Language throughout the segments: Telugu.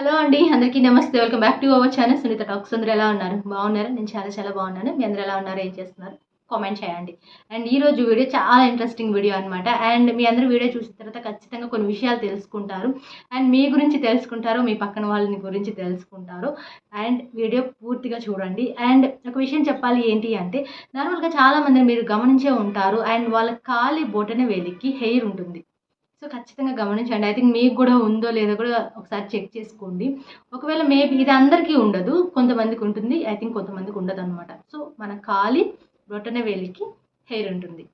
హలో అండి అందరికీ నమస్తే. Welcome back to our channel Sunitha talks అందరూ ఎలా ఉన్నారు? బాగున్నారా? నేను చాలా చాలా బాగున్నాను. మీ అందరూ ఎలా ఉన్నారు? ఏం చేస్తున్నారు? కామెంట్ చేయండి. అండ్ ఈరోజు వీడియో చాలా ఇంట్రెస్టింగ్ వీడియో అనమాట అండ్ మీ అందరూ వీడియో చూసిన తర్వాత ఖచ్చితంగా కొన్ని విషయాలు తెలుసుకుంటారు. అండ్ మీ గురించి తెలుసుకుంటారు మీ పక్కన వాళ్ళని గురించి తెలుసుకుంటారు. అండ్ వీడియో పూర్తిగా చూడండి. అండ్ ఒక విషయం చెప్పాలి ఏంటి అంటే నార్మల్గా చాలా మంది మీరు గమనించే ఉంటారు. అండ్ వాళ్ళ కాలి బొటన వేలికి హెయిర్ ఉంటుంది. సో ఖచ్చితంగా గమనించండి. ఐ థింక్ మీకు కూడా ఉందో లేదో కూడా ఒకసారి చెక్ చేసుకోండి. ఒకవేళ మేబీ ఇది అందరికీ ఉండదు కొంతమందికి ఉంటుంది ఐ థింక్ కొంతమందికి ఉండదు అనమాట సో మన కాలి రొట్టెన వేలికి హెయిర్ ఉంటుంది.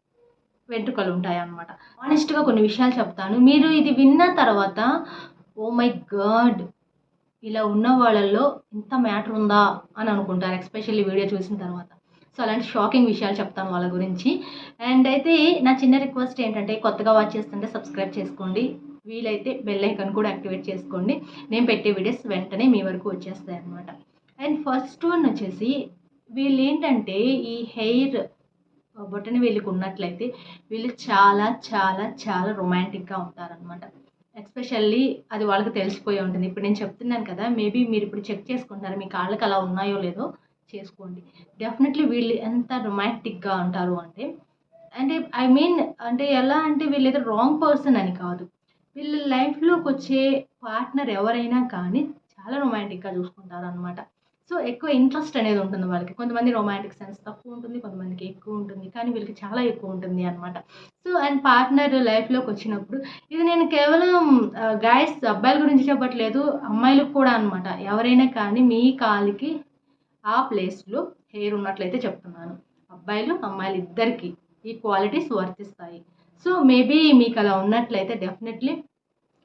వెంట్రుకలు ఉంటాయి అనమాట ఆనెస్ట్గా కొన్ని విషయాలు చెప్తాను. మీరు ఇది విన్న తర్వాత ఓ మై గాడ్ ఇలా ఉన్న వాళ్ళల్లో ఇంత మ్యాటర్ ఉందా? అని అనుకుంటారు ఎస్పెషల్లీ వీడియో చూసిన తర్వాత. సో అలాంటి షాకింగ్ విషయాలు చెప్తాను వాళ్ళ గురించి. అండ్ అయితే నా చిన్న రిక్వెస్ట్ ఏంటంటే కొత్తగా వాచ్ చేస్తుంటే సబ్స్క్రైబ్ చేసుకోండి. వీలైతే బెల్ ఐకాన్ కూడా యాక్టివేట్ చేసుకోండి. నేను పెట్టే వీడియోస్ వెంటనే మీ వరకు వచ్చేస్తాయి అనమాట అండ్ ఫస్ట్ వన్ వచ్చేసి వీళ్ళు ఏంటంటే ఈ హెయిర్ బొట్టని వీళ్ళకి ఉన్నట్లయితే వీళ్ళు చాలా చాలా చాలా రొమాంటిక్గా ఉంటారనమాట ఎస్పెషల్లీ అది వాళ్ళకి తెలిసిపోయి ఉంటుంది. ఇప్పుడు నేను చెప్తున్నాను కదా మేబీ మీరు ఇప్పుడు చెక్ చేసుకుంటారు మీ కాళ్ళకి అలా ఉన్నాయో లేదో. చేసుకోండి. డెఫినెట్లీ వీళ్ళు ఎంత రొమాంటిక్గా ఉంటారు అంటే అంటే ఐ మీన్ అంటే ఎలా అంటే వీళ్ళు ఏదో రాంగ్ పర్సన్ అని కాదు. వీళ్ళ లైఫ్లోకి వచ్చే పార్ట్నర్ ఎవరైనా కానీ చాలా రొమాంటిక్గా చూసుకుంటారు అనమాట సో ఎక్కువ ఇంట్రెస్ట్ అనేది ఉంటుంది వాళ్ళకి. కొంతమంది రొమాంటిక్ సెన్స్ తక్కువ ఉంటుంది కొంతమందికి ఎక్కువ ఉంటుంది కానీ వీళ్ళకి చాలా ఎక్కువ ఉంటుంది అనమాట సో అండ్ పార్ట్నర్ లైఫ్లోకి వచ్చినప్పుడు ఇది నేను కేవలం uh, గాయస్ అబ్బాయిల గురించి చెప్పట్లేదు అమ్మాయిలకు కూడా అనమాట ఎవరైనా కానీ మీ కాలికి ఆ ప్లేస్లో హెయిర్ ఉన్నట్లయితే చెప్తున్నాను. అబ్బాయిలు అమ్మాయిలు ఇద్దరికి ఈ క్వాలిటీస్ వర్తిస్తాయి. సో మేబీ మీకు అలా ఉన్నట్లయితే డెఫినెట్లీ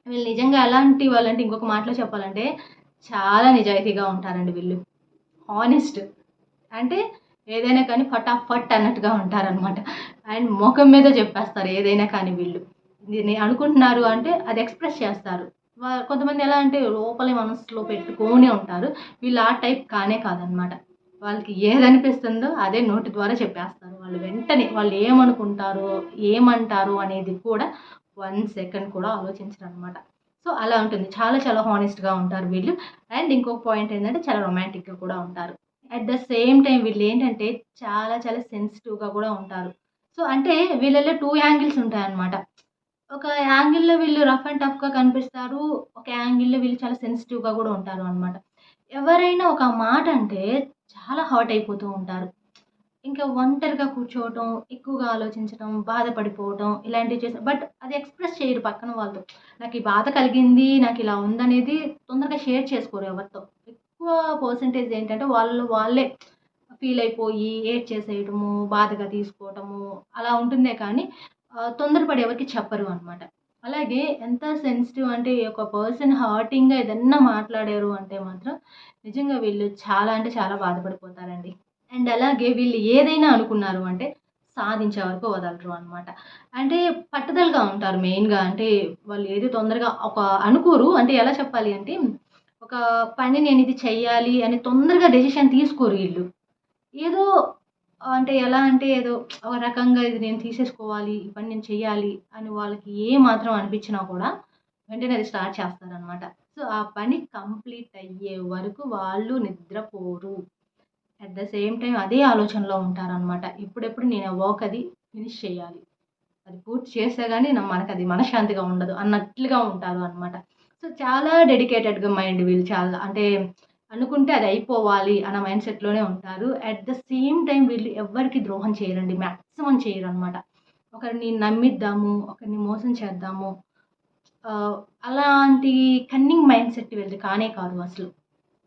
వీళ్ళు నిజంగా ఎలాంటి వాళ్ళంటే ఇంకొక మాటలో చెప్పాలంటే చాలా నిజాయితీగా ఉంటారండి వీళ్ళు. హానెస్ట్ అంటే ఏదైనా కానీ ఫటాఫట్ అన్నట్టుగా ఉంటారనమాట అండ్ ముఖం మీద చెప్పేస్తారు ఏదైనా కానీ వీళ్ళు. దీన్ని అనుకుంటున్నారు అంటే అది ఎక్స్ప్రెస్ చేస్తారు. కొంతమంది ఎలా అంటే లోపలే మనసులో పెట్టుకొని ఉంటారు. వీళ్ళు ఆ టైప్ కానే కాదనమాట వాళ్ళకి ఏదనిపిస్తుందో అదే నోటి ద్వారా చెప్పేస్తారు. వాళ్ళు వెంటనే వాళ్ళు ఏమనుకుంటారు ఏమంటారు అనేది కూడా వన్ సెకండ్ కూడా ఆలోచించరు అనమాట సో అలా ఉంటుంది. చాలా చాలా హానెస్ట్గా ఉంటారు వీళ్ళు. అండ్ ఇంకొక పాయింట్ ఏంటంటే చాలా రొమాంటిక్గా కూడా ఉంటారు. అట్ ద సేమ్ టైం వీళ్ళు ఏంటంటే చాలా చాలా సెన్సిటివ్గా కూడా ఉంటారు. సో అంటే వీళ్ళల్లో టూ యాంగిల్స్ ఉంటాయన్నమాట. ఒక యాంగిల్లో వీళ్ళు రఫ్ అండ్ టఫ్గా కనిపిస్తారు. ఒక యాంగిల్లో వీళ్ళు చాలా సెన్సిటివ్గా కూడా ఉంటారు అనమాట ఎవరైనా ఒక మాట అంటే చాలా హర్ట్ అయిపోతూ ఉంటారు. ఇంకా ఒంటరిగా కూర్చోవటం ఎక్కువగా ఆలోచించడం బాధపడిపోవటం ఇలాంటివి చేస్తారు బట్ అది ఎక్స్ప్రెస్ చేయరు పక్కన వాళ్ళతో. నాకు ఈ బాధ కలిగింది నాకు ఇలా ఉందనేది తొందరగా షేర్ చేసుకోరు ఎవరితో. ఎక్కువ పర్సంటేజ్ ఏంటంటే వాళ్ళు వాళ్ళే ఫీల్ అయిపోయి ఏడ్ చేసేయటము బాధగా తీసుకోవటము అలా ఉంటుందే కానీ తొందరపడి ఎవరికి చెప్పరు అనమాట అలాగే ఎంత సెన్సిటివ్ అంటే ఒక పర్సన్ హార్టింగ్గా ఏదన్నా మాట్లాడారు అంటే మాత్రం నిజంగా వీళ్ళు చాలా అంటే చాలా బాధపడిపోతారండి. అండ్ అలాగే వీళ్ళు ఏదైనా అనుకున్నారు అంటే సాధించే వరకు వదలరు అనమాట అంటే పట్టుదలగా ఉంటారు మెయిన్గా అంటే వాళ్ళు ఏది తొందరగా ఒక అనుకోరు. అంటే ఎలా చెప్పాలి అంటే ఒక పని నేను ఇది చెయ్యాలి అని తొందరగా డెసిషన్ తీసుకోరు వీళ్ళు. ఏదో అంటే ఎలా అంటే ఏదో ఒక రకంగా ఇది నేను తీసేసుకోవాలి ఈ పని నేను చెయ్యాలి అని వాళ్ళకి ఏ మాత్రం అనిపించినా కూడా వెంటనే అది స్టార్ట్ చేస్తారనమాట సో ఆ పని కంప్లీట్ అయ్యే వరకు వాళ్ళు నిద్రపోరు. అట్ ద సేమ్ టైం అదే ఆలోచనలో ఉంటారనమాట ఇప్పుడెప్పుడు నేను ఆ వర్క్ అది ఫినిష్ చేయాలి. అది పూర్తి చేస్తే కానీ మనకు అది మనశ్శాంతిగా ఉండదు అన్నట్లుగా ఉంటారు అనమాట సో చాలా డెడికేటెడ్గా మైండ్ వీళ్ళు చాలా అంటే అనుకుంటే అది అయిపోవాలి అన్న మైండ్ సెట్లోనే ఉంటారు. అట్ ద సేమ్ టైం వీళ్ళు ఎవ్వరికి ద్రోహం చేయరండి. మ్యాక్సిమం చేయరు అనమాట ఒకరిని నమ్మిద్దాము ఒకరిని మోసం చేద్దాము. అలాంటి కన్నింగ్ మైండ్ సెట్ వీళ్ళది కానే కాదు అసలు.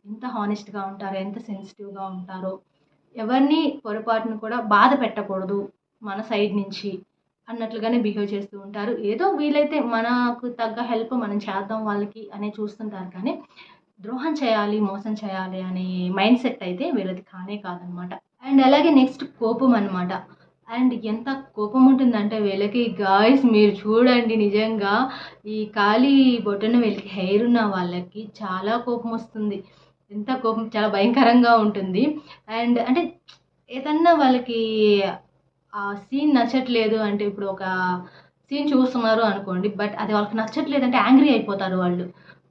ఎంత హానెస్ట్గా ఉంటారో ఎంత సెన్సిటివ్గా ఉంటారో. ఎవరిని పొరపాటును కూడా బాధ పెట్టకూడదు మన సైడ్ నుంచి అన్నట్లుగానే బిహేవ్ చేస్తూ ఉంటారు. ఏదో వీలైతే మనకు తగ్గ హెల్ప్ మనం చేద్దాం వాళ్ళకి అనే చూస్తుంటారు కానీ ద్రోహం చేయాలి మోసం చేయాలి అనే మైండ్ సెట్ అయితే వీళ్ళది కానే కాదనమాట. అండ్ అలాగే నెక్స్ట్ కోపం అనమాట అండ్ ఎంత కోపం ఉంటుందంటే వీళ్ళకి గాయస్ మీరు చూడండి నిజంగా ఈ ఖాళీ బొట్టన వీళ్ళకి హెయిర్ ఉన్న వాళ్ళకి చాలా కోపం వస్తుంది. ఎంత కోపం చాలా భయంకరంగా ఉంటుంది. అండ్ అంటే ఏదన్నా వాళ్ళకి ఆ సీన్ నచ్చట్లేదు అంటే ఇప్పుడు ఒక సీన్ చూస్తున్నారు అనుకోండి బట్ అది వాళ్ళకి నచ్చట్లేదు అంటే యాంగ్రీ అయిపోతారు వాళ్ళు.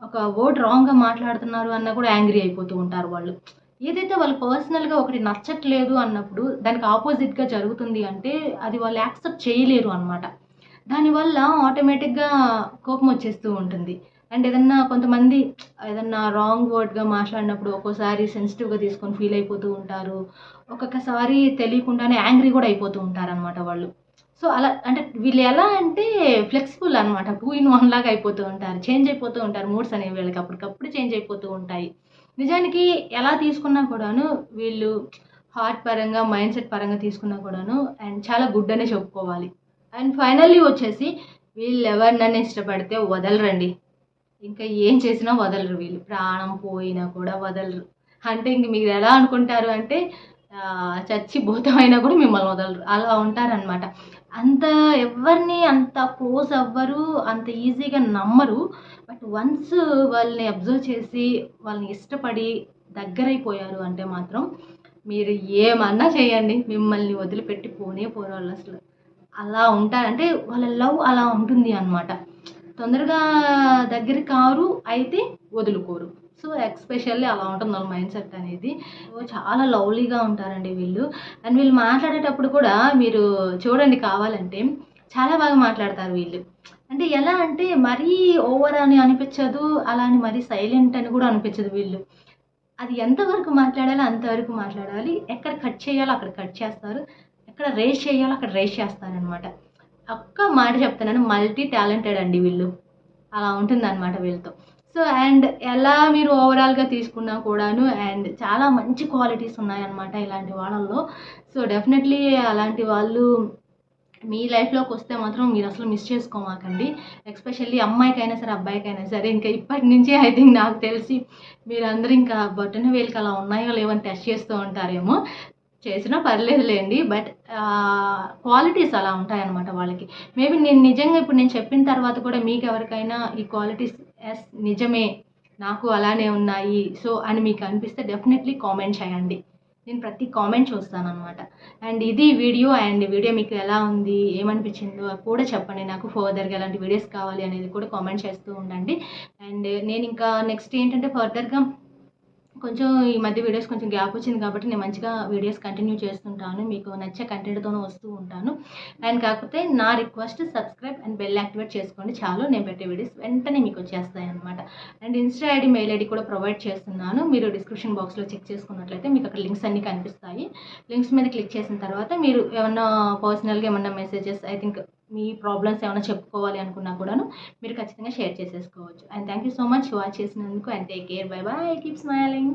ఒక వర్డ్ రాంగ్గా మాట్లాడుతున్నారు అన్న కూడా యాంగ్రీ అయిపోతూ ఉంటారు వాళ్ళు. ఏదైతే వాళ్ళు పర్సనల్గా ఒకటి నచ్చట్లేదు అన్నప్పుడు దానికి ఆపోజిట్గా జరుగుతుంది అంటే అది వాళ్ళు యాక్సెప్ట్ చేయలేరు అనమాట దానివల్ల ఆటోమేటిక్గా కోపం వచ్చేస్తూ ఉంటుంది. అండ్ ఏదన్నా కొంతమంది ఏదన్నా రాంగ్ వర్డ్గా మాట్లాడినప్పుడు ఒక్కోసారి సెన్సిటివ్గా తీసుకొని ఫీల్ అయిపోతూ ఉంటారు. ఒక్కొక్కసారి తెలియకుండానే యాంగ్రీ కూడా అయిపోతూ ఉంటారనమాట వాళ్ళు. సో అలా అంటే వీళ్ళు ఎలా అంటే ఫ్లెక్సిబుల్ అనమాట టూ ఇన్ వన్ లాగా అయిపోతూ ఉంటారు. చేంజ్ అయిపోతూ ఉంటారు మూడ్స్ అనేవి వీళ్ళకి అప్పటికప్పుడు చేంజ్ అయిపోతూ ఉంటాయి. నిజానికి ఎలా తీసుకున్నా కూడాను వీళ్ళు హార్ట్ పరంగా మైండ్ సెట్ పరంగా తీసుకున్నా కూడాను అండ్ చాలా గుడ్ అనే చెప్పుకోవాలి. అండ్ ఫైనల్లీ వచ్చేసి వీళ్ళు ఎవరినైనా ఇష్టపడితే వదలరండి. ఇంకా ఏం చేసినా వదలరు వీళ్ళు. ప్రాణం పోయినా కూడా వదలరు. అంటే ఇంక మీరు ఎలా అనుకుంటారు అంటే ఆ, చచ్చి కూడా మిమ్మల్ని వదలరు. అలా ఉంటారనమాట అంత ఎవరిని అంత క్లోజ్ అవ్వరు అంత ఈజీగా నమ్మరు. బట్ వన్స్ వాళ్ళని అబ్జర్వ్ చేసి వాళ్ళని ఇష్టపడి దగ్గరైపోయారు అంటే మాత్రం మీరు ఏమన్నా చేయండి. మిమ్మల్ని వదిలిపెట్టి పోనే పోరు వాళ్ళు అసలు. అలా ఉంటారు. అంటే వాళ్ళ లవ్ అలా ఉంటుంది అన్నమాట. తొందరగా దగ్గర కారు అయితే వదులుకోరు. సో ఎక్స్పెషల్లీ అలా ఉంటుంది వాళ్ళ మైండ్ సెట్ అనేది. చాలా లవ్లీగా ఉంటారండి వీళ్ళు. అండ్ వీళ్ళు మాట్లాడేటప్పుడు కూడా మీరు చూడండి కావాలంటే చాలా బాగా మాట్లాడతారు వీళ్ళు. అంటే ఎలా అంటే మరీ ఓవర్ అని అనిపించదు అలా అని మరీ సైలెంట్ అని కూడా అనిపించదు వీళ్ళు. అది ఎంతవరకు మాట్లాడాలో అంతవరకు మాట్లాడాలి. ఎక్కడ కట్ చేయాలో అక్కడ కట్ చేస్తారు. ఎక్కడ రేస్ చేయాలో అక్కడ రేస్ చేస్తారనమాట ఒక్క మాట చెప్తానని మల్టీ టాలెంటెడ్ అండి వీళ్ళు. అలా ఉంటుంది అనమాట వీళ్ళతో. సో అండ్ ఎలా మీరు ఓవరాల్గా తీసుకున్నా కూడాను అండ్ చాలా మంచి క్వాలిటీస్ ఉన్నాయన్నమాట ఇలాంటి వాళ్ళల్లో. సో డెఫినెట్లీ అలాంటి వాళ్ళు మీ లైఫ్లోకి వస్తే మాత్రం మీరు అసలు మిస్ చేసుకోమాకండి. ఎస్పెషల్లీ అమ్మాయికైనా సరే అబ్బాయికైనా సరే ఇంకా ఇప్పటి నుంచి ఐ థింక్ నాకు తెలిసి మీరందరూ ఇంకా బొట్టన వేలికి అలా ఉన్నాయో లేవని టెస్ట్ చేస్తూ ఉంటారేమో. చేసినా పర్లేదులేండి బట్ క్వాలిటీస్ అలా ఉంటాయన్నమాట వాళ్ళకి. మేబీ నేను నిజంగా ఇప్పుడు నేను చెప్పిన తర్వాత కూడా మీకు ఎవరికైనా ఈ క్వాలిటీస్ ఎస్ నిజమే. నాకు అలానే ఉన్నాయి. సో అని మీకు అనిపిస్తే డెఫినెట్లీ కామెంట్ చేయండి. నేను ప్రతి కామెంట్ చూస్తాను అనమాట అండ్ ఇది వీడియో అండ్ వీడియో మీకు ఎలా ఉంది ఏమనిపించిందో కూడా చెప్పండి. నాకు ఫర్దర్గా ఎలాంటి వీడియోస్ కావాలి అనేది కూడా కామెంట్ చేస్తూ ఉండండి. అండ్ నేను ఇంకా నెక్స్ట్ ఏంటంటే ఫర్దర్గా కొంచెం ఈ మధ్య వీడియోస్ కొంచెం గ్యాప్ వచ్చింది కాబట్టి నేను మంచిగా వీడియోస్ కంటిన్యూ చేస్తుంటాను మీకు నచ్చే కంటెంట్తోనే వస్తూ ఉంటాను. అండ్ కాకపోతే నా request subscribe and bell activate చేసుకోండి చాలు నేను పెట్టే వీడియోస్ వెంటనే మీకు వచ్చేస్తాయి అనమాట and insta ID mail ID కూడా ప్రొవైడ్ చేస్తున్నాను. మీరు డిస్క్రిప్షన్ బాక్స్లో చెక్ చేసుకున్నట్లయితే మీకు అక్కడ లింక్స్ అన్నీ కనిపిస్తాయి. లింక్స్ మీద క్లిక్ చేసిన తర్వాత మీరు ఏమన్నా పర్సనల్గా ఏమన్నా మెసేజెస్ ఐ థింక్ మీ ప్రాబ్లమ్స్ ఏమైనా చెప్పుకోవాలి అనుకున్నా కూడాను మీరు ఖచ్చితంగా షేర్ చేసేసుకోవచ్చు. And thank you so much watch చేసినందుకు and take care bye bye keep smiling